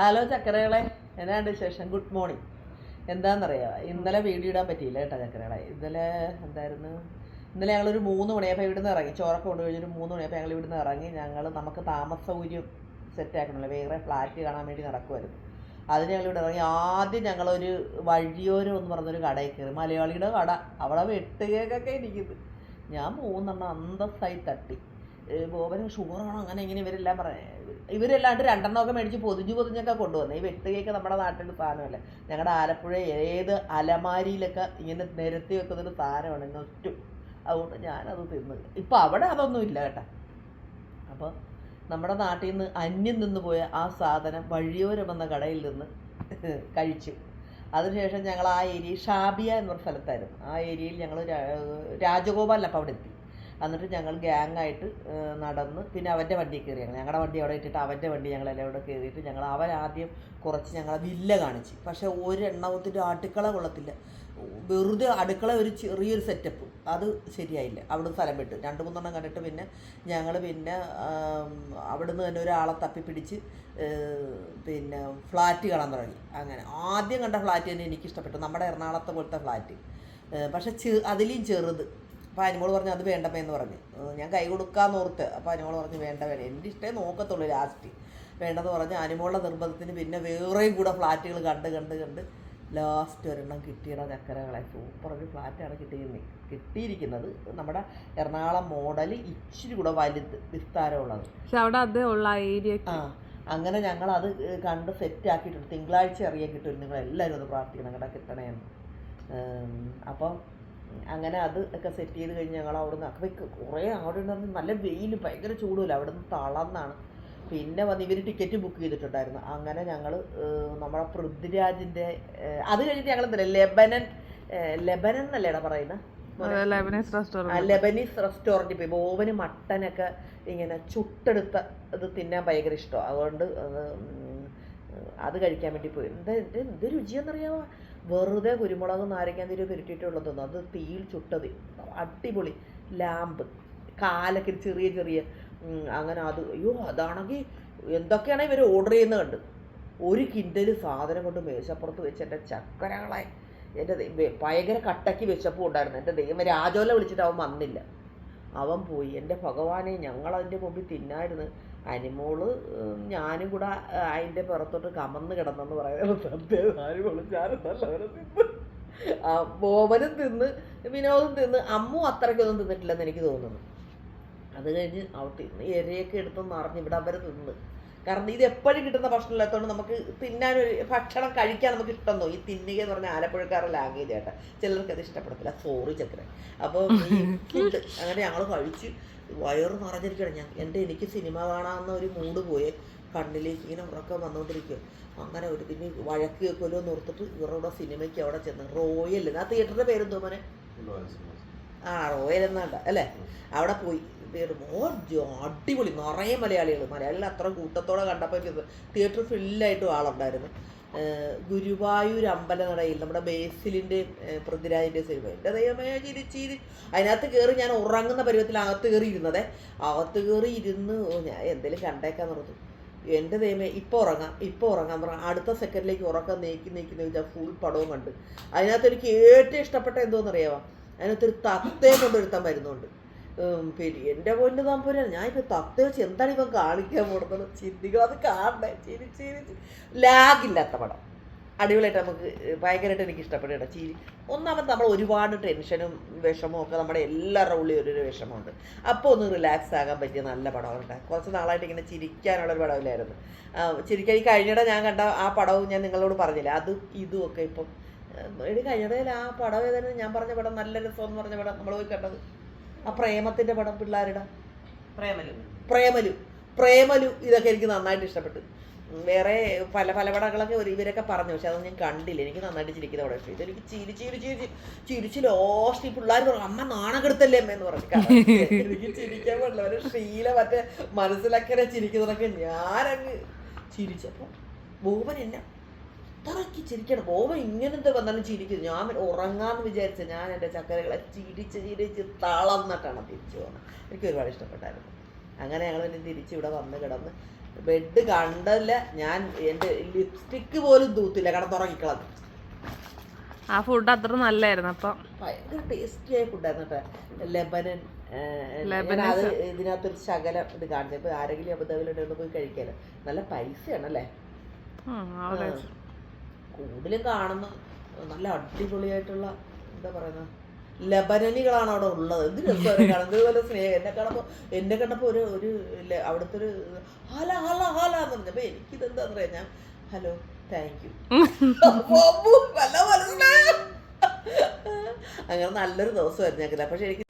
Hello ചക്കരകളെ എന്നാണ്ട് വിശേഷം? Good morning എന്താണെന്നറിയാം ഇന്നലെ വീഡിയോ ഇടാൻ പറ്റിയില്ല കേട്ടോ ചക്കരകളെ. ഇന്നലെ എന്തായിരുന്നു? ഇന്നലെ ഞങ്ങളൊരു മൂന്ന് മണിയപ്പോൾ ഇവിടുന്ന് ഇറങ്ങി. ചോറൊക്കെ കൊണ്ട് കഴിഞ്ഞൊരു മൂന്ന് മണിയപ്പോൾ ഞങ്ങൾ ഇവിടുന്ന് ഇറങ്ങി. ഞങ്ങൾ നമുക്ക് താമസ സൗകര്യം സെറ്റ് ആക്കണമല്ലോ. വേറെ ഫ്ലാറ്റ് കാണാൻ വേണ്ടി നടക്കുമായിരുന്നു അതിന് ഞങ്ങൾ ഇവിടെ ഇറങ്ങി. ആദ്യം ഞങ്ങളൊരു വഴിയോരം എന്ന് പറഞ്ഞൊരു കടയിൽ കയറി. മലയാളിയുടെ കട. അവിടെ വെട്ടുകേക്കൊക്കെ ഇരിക്കുന്നത് ഞാൻ മൂന്നെണ്ണം അന്തസ്സായി തട്ടി. ബോബന് ഷുഗറാണോ അങ്ങനെ ഇങ്ങനെ ഇവരെല്ലാം പറഞ്ഞു ഇവരെല്ലാണ്ട് രണ്ടെണ്ണമൊക്കെ മേടിച്ച് പൊതിഞ്ഞ് പൊതിഞ്ഞൊക്കെ കൊണ്ടുവന്നു. ഈ വെട്ടുകയൊക്കെ നമ്മുടെ നാട്ടിൽ സാധനമല്ല? ഞങ്ങളുടെ ആലപ്പുഴ ഏത് അലമാരിയിലൊക്കെ ഇങ്ങനെ നിരത്തി വെക്കുന്നൊരു സാധനമാണ് നൊറ്റു അതുകൊണ്ട് ഞാനത് തിന്നു. ഇപ്പം അവിടെ അതൊന്നും ഇല്ല കേട്ടോ. അപ്പോൾ നമ്മുടെ നാട്ടിൽ നിന്ന് അന്യം നിന്ന് പോയ ആ സാധനം വഴിയോരം എന്ന കടയിൽ നിന്ന് കഴിച്ചു. അതിനുശേഷം ഞങ്ങൾ ആ ഏരിയ ഷാബിയ എന്നൊരു സ്ഥലത്തായിരുന്നു. ആ ഏരിയയിൽ ഞങ്ങൾ രാജഗോപാലിനപ്പം അവിടെ എത്തി. എന്നിട്ട് ഞങ്ങൾ ഗ്യാങ്ങായിട്ട് നടന്ന് പിന്നെ അവന്റെ വണ്ടി കയറി ഞങ്ങൾ ഞങ്ങളുടെ വണ്ടി അവിടെ ഇട്ടിട്ട് അവന്റെ വണ്ടി ഞങ്ങളെല്ലാം അവിടെ കയറിയിട്ട് ഞങ്ങൾ അവൻ ആദ്യം കുറച്ച് ഞങ്ങളെ വില്ല കാണിച്ച്. പക്ഷേ ഒരെണ്ണത്തിന്റെ അടുക്കള കൊള്ളത്തില്ല. വെറുതെ അടുക്കള ഒരു ചെറിയൊരു സെറ്റപ്പ് അത് ശരിയായില്ല. അവിടുന്ന് സ്ഥലം വിട്ടു. രണ്ട് മൂന്നെണ്ണം കണ്ടിട്ട് പിന്നെ ഞങ്ങൾ പിന്നെ അവിടുന്ന് തന്നെ ഒരാളെ തപ്പിപ്പിടിച്ച് പിടിച്ച് പിന്നെ ഫ്ലാറ്റ് കാണാൻ തുടങ്ങി. അങ്ങനെ. ആദ്യം കണ്ട ഫ്ലാറ്റ് തന്നെ എനിക്ക് ഇഷ്ടപ്പെട്ടു നമ്മുടെ എറണാകുളത്തെ പോലത്തെ ഫ്ലാറ്റ്. പക്ഷെ ചെ അതിലും ചെറുത്. അപ്പോൾ അനിമോൾ പറഞ്ഞു അത് വേണ്ടമ്മേ എന്ന് പറഞ്ഞു. ഞാൻ കൈ കൊടുക്കാന്ന് ഓർത്ത്. അപ്പോൾ അനിമോൾ പറഞ്ഞു വേണ്ട വേണ്ട. എന്റെ ഇഷ്ടമേ നോക്കത്തുള്ളൂ ലാസ്റ്റ് വേണ്ടെന്ന് പറഞ്ഞ് അനിമോളുടെ നിർബന്ധത്തിന് പിന്നെ വേറെയും കൂടെ ഫ്ലാറ്റുകൾ കണ്ട് കണ്ട് കണ്ട് ലാസ്റ്റ് ഒരെണ്ണം കിട്ടിയുടെ ചക്കരകളെ. സൂപ്പർ ഒരു ഫ്ലാറ്റാണ് കിട്ടിയിരുന്നത് കിട്ടിയിരിക്കുന്നത് നമ്മുടെ എറണാകുളം മോഡൽ ഇച്ചിരി കൂടെ വലുത് വിസ്താരമുള്ളത്. പക്ഷെ അവിടെ അതേ ഉള്ള ഏരിയ ആ അങ്ങനെ ഞങ്ങൾ അത് കണ്ട് സെറ്റ് ആക്കിയിട്ടുണ്ട്. തിങ്കളാഴ്ച അറിയാൻ കിട്ടും. നിങ്ങൾ എല്ലാവരും ഒന്ന് പ്രാർത്ഥിക്കണം കേട്ടോ കിട്ടണേന്ന്. അപ്പം അങ്ങനെ അത് ഒക്കെ സെറ്റ് ചെയ്ത് കഴിഞ്ഞ് ഞങ്ങൾ അവിടുന്ന് അപ്പോൾ കുറേ അവിടെ ഉണ്ടായിരുന്നു നല്ല വെയിൽ ഭയങ്കര ചൂടുമില്ല? അവിടെ നിന്ന് തളർന്നാണ്. പിന്നെ വന്ന് ഇവർ ടിക്കറ്റ് ബുക്ക് ചെയ്തിട്ടുണ്ടായിരുന്നു. അങ്ങനെ ഞങ്ങൾ നമ്മളെ പൃഥ്വിരാജിന്റെ അത് കഴിഞ്ഞിട്ട് ഞങ്ങൾ ലെബനൻ ലെബനൻ എന്നല്ലേ ലെബനൻ എന്നല്ലേടാ പറയുന്നത് ലെബനീസ് റെസ്റ്റോറന്റ് ലെബനീസ് റെസ്റ്റോറന്റിൽ പോയി. ഓവന് മട്ടനൊക്കെ ഇങ്ങനെ ചുട്ടെടുത്ത ഇത് തിന്നാൻ ഭയങ്കര ഇഷ്ടമാണ് അതുകൊണ്ട് അത് കഴിക്കാൻ വേണ്ടി പോയി. എന്താ എന്ത് എന്ത് രുചിയെന്നറിയാമോ വെറുതെ കുരുമുളക് നാരങ്ങ പുരട്ടിയിട്ടുള്ളത് തോന്നുന്നു. അത് തീയിൽ ചുട്ടത്. അടിപൊളി. ലാമ്പ്. കാലൊക്കെ ചെറിയ ചെറിയ. അങ്ങനെ അത്. അയ്യോ അതാണെങ്കിൽ എന്തൊക്കെയാണ് ഇവർ ഓർഡർ ചെയ്യുന്നത് കണ്ട്. ഒരു കിൻഡൽ സാധനം കൊണ്ട് മേശപ്പുറത്ത് വെച്ച് എന്റെ ചക്കരകളെ എന്റെ ഭയങ്കര കട്ടയ്ക്ക് വിശപ്പും ഉണ്ടായിരുന്നു. എന്റെ ദൈവം രാജോല വിളിച്ചിട്ട് അവൻ വന്നില്ല. അവൻ പോയി. എന്റെ ഭഗവാനെ ഞങ്ങളതിന്റെ മുമ്പിൽ തിന്നായിരുന്നു. അനിമോൾ ഞാനും കൂടെ അതിന്റെ പുറത്തോട്ട് കമന്ന് കിടന്നെന്ന് പറയുന്നത് സത്യം. അനിമോൾ ഞാനും ബോബനും തിന്ന്. വിനോദം തിന്ന് അമ്മു അത്രയ്ക്കൊന്നും തിന്നിട്ടില്ലെന്ന് എനിക്ക് തോന്നുന്നു. അത് കഴിഞ്ഞ് അവൾ തിന്ന്. എരയൊക്കെ എടുത്തു നിറഞ്ഞ് ഇവിടെ അവർ തിന്ന്. കാരണം ഇത് എപ്പോഴും കിട്ടുന്ന ഭക്ഷണമില്ലാത്തതുകൊണ്ട് നമുക്ക് തിന്നാനൊരു ഭക്ഷണം കഴിക്കാൻ നമുക്ക് ഇഷ്ടം തോന്നും. ഈ തിന്നുക എന്ന് പറഞ്ഞാൽ ആലപ്പുഴക്കാരുടെ ലാംഗ്വേജ് ആട്ടെ ചിലർക്ക് അത് ഇഷ്ടപ്പെടത്തില്ല. സോറി ചക്കര അപ്പോൾ ഈ ഫുഡ് അങ്ങനെ ഞങ്ങൾ കഴിച്ച് വയറ് നിറഞ്ഞിരിക്കണം ഞാൻ എന്റെ എനിക്ക് സിനിമ കാണാമെന്ന ഒരു മൂഡ് പോയി. കണ്ണിലേക്ക് ഇങ്ങനെ ഉറക്കം വന്നുകൊണ്ടിരിക്കുക അങ്ങനെ ഒരു പിന്നെ വഴക്ക് കൊല്ലോ എന്ന് ഓർത്തിട്ട് ഇവരുടെ സിനിമയ്ക്ക് അവിടെ ചെന്ന് റോയൽ ആ തിയേറ്ററിന്റെ പേരെന്തോ മോനെ? ആ റോയൽ എന്നാണ്ട അല്ലേ? അവിടെ പോയി. അടിപൊളി. നിറയെ മലയാളികൾ മലയാളികൾ അത്ര കൂട്ടത്തോടെ കണ്ടപ്പോൾ തിയേറ്റർ ഫില്ലായിട്ട് ആളുണ്ടായിരുന്നു. ഗുരുവായൂർ അമ്പലനടയിൽ നമ്മുടെ ബേസിലിന്റെ പൃഥ്വിരാജിന്റെ സിനിമ എന്റെ ദൈവമേ ചിരിച്ചിരി അതിനകത്ത് കയറി ഞാൻ ഉറങ്ങുന്ന പരുവത്തിൽ അകത്ത് കയറി ഇരുന്നതേ. അകത്ത് കയറി ഇരുന്ന് ഞാൻ എന്തെങ്കിലും കണ്ടേക്കാൻ നിർത്തും എന്റെ ദൈവമേ ഇപ്പോൾ ഉറങ്ങാം ഇപ്പോൾ ഉറങ്ങാൻ പറഞ്ഞാൽ അടുത്ത സെക്കൻഡിലേക്ക് ഉറക്കം നീക്കി നീക്കി നീക്കി ഫുൾ പടവും കണ്ട്. അതിനകത്ത് എനിക്ക് ഏറ്റവും ഇഷ്ടപ്പെട്ട എന്തോന്നറിയാമോ അതിനകത്തൊരു തത്തയെ കൊണ്ടൊരുത്താൻ വരുന്നുണ്ട്. പിന്നെ എന്റെ പൊന്നു തമ്പുരാൻ തത്ത വെച്ച് എന്താണ് ഇപ്പം കാണിക്കാൻ പോകുന്നത് ചിന്തിക്കുക അത് കാണണ്ടേ? ചിരി ചിരി ലാഗില്ലാത്ത പടം. അടിപൊളിയായിട്ട് നമുക്ക് ഭയങ്കരമായിട്ട് എനിക്ക് ഇഷ്ടപ്പെടുക ചിരി. ഒന്നാമത് നമ്മൾ ഒരുപാട് ടെൻഷനും വിഷമവും ഒക്കെ നമ്മുടെ എല്ലാവരുടെ ഉള്ളിൽ ഒരു വിഷമമുണ്ട്. അപ്പോൾ ഒന്ന് റിലാക്സ് ആകാൻ പറ്റിയ നല്ല പടമുണ്ട് കുറച്ച് നാളായിട്ട് ഇങ്ങനെ ചിരിക്കാനുള്ള ഒരു പടമില്ലായിരുന്നു. ചിരിക്കാൻ ഈ കഴിഞ്ഞിടെ ഞാൻ കണ്ട ആ പടവും ഞാൻ നിങ്ങളോട് പറഞ്ഞില്ല? അതും ഇതും ഒക്കെ ഇപ്പം എടി കഴിഞ്ഞിടയിൽ ആ പടം ഏതായാലും ഞാൻ പറഞ്ഞ പടം നല്ല രസം എന്ന് പറഞ്ഞ പടം നമ്മൾ പോയി കണ്ടത്. ആ പ്രേമത്തിന്റെ പടം പിള്ളേരുടെ. പ്രേമലു. പ്രേമലു. പ്രേമലു ഇതൊക്കെ എനിക്ക് നന്നായിട്ട് ഇഷ്ടപ്പെട്ടു. വേറെ പല പല പടങ്ങളൊക്കെ ഒരു ഇവരൊക്കെ പറഞ്ഞു പക്ഷെ അതൊന്നും ഞാൻ കണ്ടില്ല. എനിക്ക് നന്നായിട്ട് ചിരിക്കുന്ന പടം ഇഷ്ടം ഇതെനിക്ക് ചിരി ചിരി ചിരി ചിരിച്ച് ലോസ്റ്റ് ഈ പിള്ളേർ പറഞ്ഞു അമ്മ നാണകെടുത്തല്ലേ അമ്മ എന്ന് പറഞ്ഞു. എനിക്ക് ചിരിക്കാൻ പാടില്ല. ഒരു ഷീല മറ്റേ മനസ്സിലൊക്കെ ചിരിക്കുന്നതൊക്കെ ഞാനങ്ങ് ചിരിച്ചപ്പോൾ ഭൂപൻ എന്നെ അത്രയ്ക്ക് ചിരിക്കണം. ഓവ ഇങ്ങനത്തെ വന്നാലും ചിരിക്കുന്നു. ഞാൻ ഉറങ്ങാന്ന് വിചാരിച്ച ഞാൻ എന്റെ ചക്കരകളെ ചിരിച്ച് ചിരിച്ച് തളർന്നിട്ടാണ് തിരിച്ചു പോകുന്നത് എനിക്ക് ഒരുപാട് ഇഷ്ടപ്പെട്ടായിരുന്നു. അങ്ങനെ ഞങ്ങൾ പിന്നെ തിരിച്ച് ഇവിടെ വന്ന് കിടന്ന് ബെഡ് കണ്ടല്ല ഞാൻ എന്റെ ലിപ്സ്റ്റിക്ക് പോലും തൂത്തില്ല. കടന്നുറങ്ങിക്കളത് ആ ഫുഡ് അത്ര നല്ലായിരുന്നു അപ്പം. ഭയങ്കര ടേസ്റ്റി ആയ ഫുഡായിരുന്നു കേട്ടോ. ലെബനൻ. അത് ഇതിനകത്തൊരു ശകലം ഇത് കാണിച്ചു. ഇപ്പൊ ആരെങ്കിലും അബുദാബിലുണ്ടെ പോയി കഴിക്കാലോ. നല്ല പൈസയാണല്ലേ. കൂടുതലും കാണുന്ന നല്ല അടിപൊളിയായിട്ടുള്ള എന്താ പറയുന്നത് ലബനനികളാണ് അവിടെ ഉള്ളത്. എന്ത് രസമാണ് കാണുന്നത് ഇതുപോലെ സ്നേഹം. എന്നെ കാണുമ്പോൾ എന്നെ കണ്ടപ്പോൾ ഒരു ഒരു അവിടുത്തെ ഒരു ഹാല ഹാല ഹാല എന്ന് പറഞ്ഞപ്പോൾ എനിക്കിത് എന്താന്ന് പറയാ ഞാൻ ഹലോ താങ്ക് യു അങ്ങനെ നല്ലൊരു ദിവസമായിരുന്നു ഞങ്ങൾക്ക് പക്ഷെ എനിക്ക്